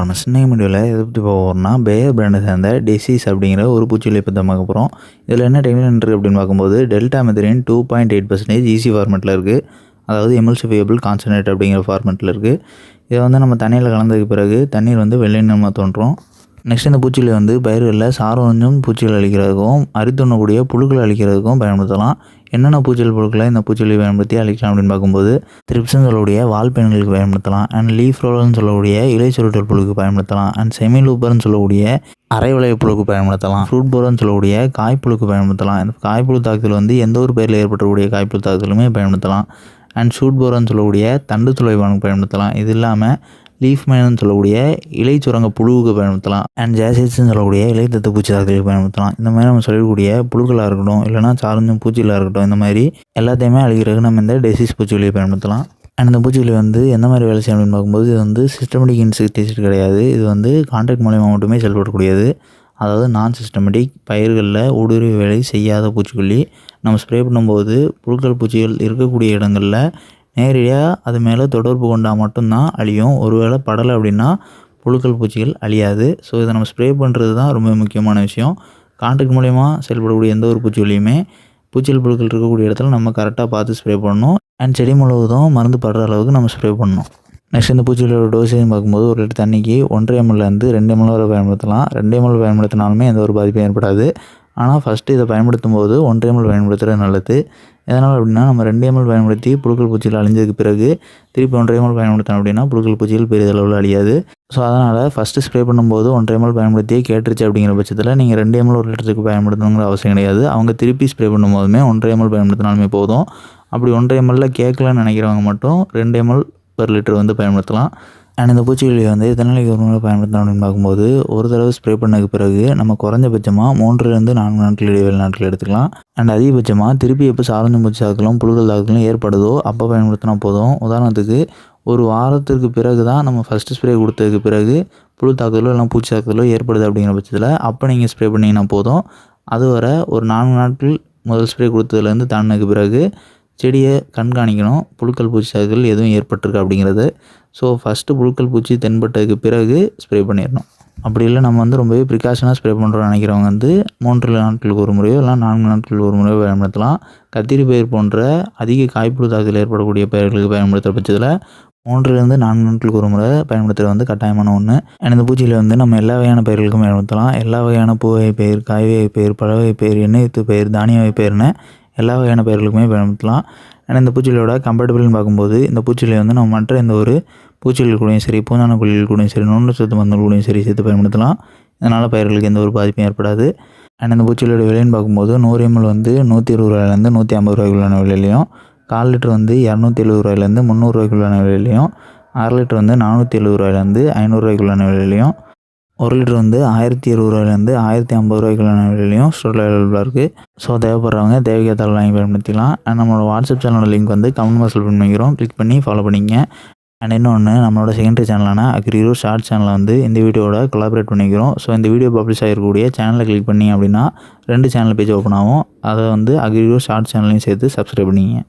ஃபார்மஸ் இன்னைக்கு வீடியோவில் எதை பற்றி போக போகிறோம்னா பேயர் பிராண்டை சேர்ந்த டிசீஸ் அப்படிங்கிற ஒரு பூச்சிகளை பற்றி பார்க்க போகிறோம் இதில் என்ன டெக்னிக் இருக்குது அப்படின்னு பார்க்கும்போது deltamethrin two point eight percentage easy ஃபார்மெட்டில் இருக்குது அதாவது எமல்சிஃபியபிள் கான்சன்ட்ரேட் அப்படிங்கிற ஃபார்மெட்டில் இருக்குது இதை வந்து நம்ம தண்ணியில் கலந்ததுக்கு பிறகு தண்ணீர் வந்து வெள்ளை நிறமாக தோன்றும் நெக்ஸ்ட் இந்த பூச்சிகளை வந்து பயிர்களில் சாரோஞ்சம் பூச்சிகள் அழிக்கிறதுக்கும் அரித்துண்ணக்கூடிய புழுக்கள் அழிக்கிறதுக்கும் பயன்படுத்தலாம். என்னென்ன பூச்சிகள் புழுக்களை இந்த பூச்சிகளை பயன்படுத்தி அழிக்கலாம் அப்படின்னு பார்க்கும்போது த்ரிப்ஸ்னு சொல்லக்கூடிய வால் பெண்களுக்கு பயன்படுத்தலாம். அண்ட் லீஃப் ரோலர்னு சொல்லக்கூடிய இலை சுருட்டல் புழுக்கு பயன்படுத்தலாம். அண்ட் செமி லூப்பர்னு சொல்லக்கூடிய அரை விளைய புழுக்கு பயன்படுத்தலாம். ஃப்ரூட் போரன்னு சொல்லக்கூடிய காய்ப்புழுக்கு பயன்படுத்தலாம். இந்த காய்ப்புழு தாக்குதல் வந்து எந்த ஒரு பேரில் ஏற்படக்கூடிய காய்ப்புழு தாக்குதலுமே பயன்படுத்தலாம். அண்ட் ஷூட் போரன்னு சொல்லக்கூடிய தண்டு துளைவானுக்கு பயன்படுத்தலாம். இது இல்லாமல் லீஃப் மைனன்னு சொல்லக்கூடிய இலை சுரங்க புழுவுக்கு பயன்படுத்தலாம். அண்ட் ஜாசிட்ஸ்னு சொல்லக்கூடிய இலை தத்து பூச்சி தாக்கலுக்கு பயன்படுத்தலாம். இந்த மாதிரி நம்ம சொல்லக்கூடிய புழுக்களாக இருக்கட்டும் இல்லைனா சார்ந்தும் பூச்சிகளாக இருக்கட்டும் இந்த மாதிரி எல்லாத்தையுமே அழிக்கிறதுக்கு நம்ம இந்த டெசிஸ் பூச்சிகளையும் பயன்படுத்தலாம். அண்ட் இந்த பூச்சிகளை வந்து எந்த மாதிரி வேலை செய்யணும் அப்படின்னு பார்க்கும்போது இது வந்து சிஸ்டமெட்டிக் இன்செக்டிசைட் கிடையாது. இது வந்து கான்ட்ராக்ட் மூலயமா மட்டுமே செயல்படக்கூடியது. அதாவது நான் சிஸ்டமெட்டிக் பயிர்களில் ஊடுருவி வேலை செய்யாத பூச்சிக்கொல்லி. நம்ம ஸ்ப்ரே பண்ணும்போது புழுக்கள் பூச்சிகள் இருக்கக்கூடிய இடங்களில் நேரடியாக அது மேலே தொடர்பு கொண்டால் மட்டும்தான் அழியும். ஒருவேளை படலை அப்படின்னா புழுக்கள் பூச்சிகள் அழியாது. ஸோ இதை நம்ம ஸ்ப்ரே பண்ணுறது தான் ரொம்ப முக்கியமான விஷயம். கான்ட்ராக்ட் மூலயமா செயல்படக்கூடிய எந்த ஒரு பூச்சிகளையுமே பூச்சிகள் புழுக்கள் இருக்கக்கூடிய இடத்துல நம்ம கரெக்டாக பார்த்து ஸ்ப்ரே பண்ணணும். அண்ட் செடி முழுவதும் மருந்து படுற அளவுக்கு நம்ம ஸ்ப்ரே பண்ணணும். நெக்ஸ்ட் இந்த பூச்சிகளோட டோசேஜ் பார்க்கும்போது ஒரு லிட்டர் தண்ணிக்கு ஒன்றரை எம்எல்லேருந்து ரெண்டு எம்எல் வரை பயன்படுத்தலாம். ரெண்டு எம்எல் பயன்படுத்தினாலுமே எந்த ஒரு பாதிப்பும் ஏற்படாது. ஆனால் ஃபஸ்ட்டு இதை பயன்படுத்தும் போது ஒன்றரை எம்எல் பயன்படுத்துகிறது நல்லது. எதனால் அப்படின்னா நம்ம ரெண்டு எம்எல் பயன்படுத்தி புழுக்கள் பூச்சிகள் அழிஞ்சதுக்கு பிறகு திருப்பி ஒன்றரை எம்எல் பயன்படுத்தணும் அப்படின்னா புழுக்கள் பூச்சிகள் பெரிதளவில் அழியாது. ஸோ அதனால் ஃபஸ்ட்டு ஸ்ப்ரே பண்ணும்போது ஒன்றரை எம்எல் பயன்படுத்தி கேட்டுருச்சு அப்படிங்கிற பட்சத்தில் நீங்கள் ரெண்டு எம்எல் ஒரு லிட்டருக்கு பயன்படுத்தணுங்கிற அவசியம் கிடையாது. அவங்க திருப்பி ஸ்ப்ரே பண்ணும்போதுமே ஒன்றரை எம்எல் பயன்படுத்தினாலுமே போதும். அப்படி ஒன்றரை எம்எல்ல கேட்கலன்னு நினைக்கிறவங்க மட்டும் ரெண்டு எம்எல் பெர் லிட்டர் வந்து பயன்படுத்தலாம். அண்ட் இந்த பூச்சிக்கொல்லியை வந்து எத்தனை நாளைக்கு ஒரு முறை பயன்படுத்தணும் அப்படின்னு பார்க்கும்போது ஒரு தடவை ஸ்ப்ரே பண்ணதுக்கு பிறகு நம்ம குறைஞ்சபட்சமாக மூன்றுலேருந்து நான்கு நாட்கள் இடைவெளி நாட்கள் எடுத்துக்கலாம். அண்ட் அதிகபட்சமாக திருப்பி எப்போ சாரஞ்சு பூச்சி தாக்கலும் புழுக்கள் தாக்கலும் ஏற்படுதோ அப்போ பயன்படுத்தினா போதும். உதாரணத்துக்கு ஒரு வாரத்திற்கு பிறகு தான் நம்ம ஃபஸ்ட்டு ஸ்ப்ரே கொடுத்ததுக்கு பிறகு புழு தாக்குதலோ இல்லை பூச்சி தாக்குதலோ ஏற்படுது அப்படிங்கிற பட்சத்தில் அப்போ நீங்கள் ஸ்ப்ரே பண்ணிங்கன்னா போதும். அது வர ஒரு நான்கு நாட்கள் முதல் ஸ்ப்ரே கொடுத்ததுலேருந்து தாண்டினதுக்கு பிறகு செடியை கண்காணிக்கணும். புழுக்கள் பூச்சி தாக்குதல் எதுவும் ஏற்பட்டிருக்கு அப்படிங்கிறது. ஸோ ஃபஸ்ட்டு புழுக்கள் பூச்சி தென்பட்டதுக்கு பிறகு ஸ்ப்ரே பண்ணிடணும். அப்படி இல்லை நம்ம வந்து ரொம்பவே ப்ரிகாஷனாக ஸ்ப்ரே பண்ணுறோம்னு நினைக்கிறவங்க வந்து மூன்று நாட்களுக்கு ஒரு முறையோ இல்லை நான்கு நாட்களுக்கு ஒரு முறையோ பயன்படுத்தலாம். கத்திரி பயிர் போன்ற அதிக காய்ப்புழு தாக்குதல் ஏற்படக்கூடிய பயிர்களுக்கு பயன்படுத்துகிற பட்சத்தில் மூன்றுலேருந்து நான்கு நாட்களுக்கு ஒரு முறை பயன்படுத்துகிறது வந்து கட்டாயமான ஒன்று அண்ட் இந்த பூச்சியில் வந்து நம்ம எல்லா வகையான பயிர்களுக்கும் பயன்படுத்தலாம். எல்லா வகையான பூவை பயிர் காய் வகை பயிர் பழ வகை பயிர் எண்ணெய் வித்து பயிர் தானிய வகை பயிர்னு எல்லா வகையான பயிர்களுக்குமே பயன்படுத்தலாம். ஆனால் இந்த பூச்சிகளோட கம்பேட்டபிள்னு பார்க்கும்போது இந்த பூச்சிகளை வந்து நம்ம மற்ற எந்த ஒரு பூச்சிகள் கூடயும் சரி பூந்தான குழிகள் கூடயும் சரி நுண்ணு சத்து மருந்துகள் கூடயும் சரி சேர்த்து பயன்படுத்தலாம். இதனால் பயிர்களுக்கு எந்த ஒரு பாதிப்பும் ஏற்படாது. அண்ட் இந்த பூச்சிகளோட விலைன்னு பார்க்கும்போது நூறு எம்எல் வந்து நூற்றி இருபது ரூபாயிலேருந்து நூற்றி ஐம்பது ரூபாய்க்குள்ளான விலையிலையும் கால் லிட்டர் வந்து இரநூத்தி எழுபது ரூபாயிலேருந்து முந்நூறுரூவாய்க்குள்ளான விலையிலையும் அரை லிட்டர் வந்து நானூற்றி எழுபது ரூபாயிலேருந்து ஐநூறுரூவாய்க்குள்ளான விலையிலையும் ஒரு லிட்டர் வந்து ஆயிரத்தி இருபது ரூபாயிலேருந்து ஆயிரத்தி ஐம்பது ரூபாய்க்குள்ளான விலையிலையும் ஸ்டோரில் அவைலபிளாக இருக்குது ஸோ தேவைப்படுறவங்க தேவைக்கேற்ற வாங்கி பயன்படுத்திக்கலாம். அண்ட் நம்மளோட வாட்ஸ்அப் சேனலோட லிங்க் வந்து கமெண்ட் பாக்ஸில் பண்ணிக்கிறோம் கிளிக் பண்ணி ஃபாலோ பண்ணிங்க அண்ட் இன்னொன்று நம்மளோட செகண்டரி சேனலான அக்ரிரோ ஷார்ட் சேனலை வந்து இந்த வீடியோட கொலாபரேட் பண்ணிக்கிறோம் ஸோ இந்த வீடியோ பப்ளிஷ் ஆகிருக்கக்கூடிய சேனலை கிளிக் பண்ணி அப்படின்னா ரெண்டு சேனல் பேஜ் ஓப்பன் ஆகும். அதை வந்து அக்ரிரோ ஷார்ட் சேனலையும் சேர்த்து சப்ஸ்கிரைப் பண்ணிங்க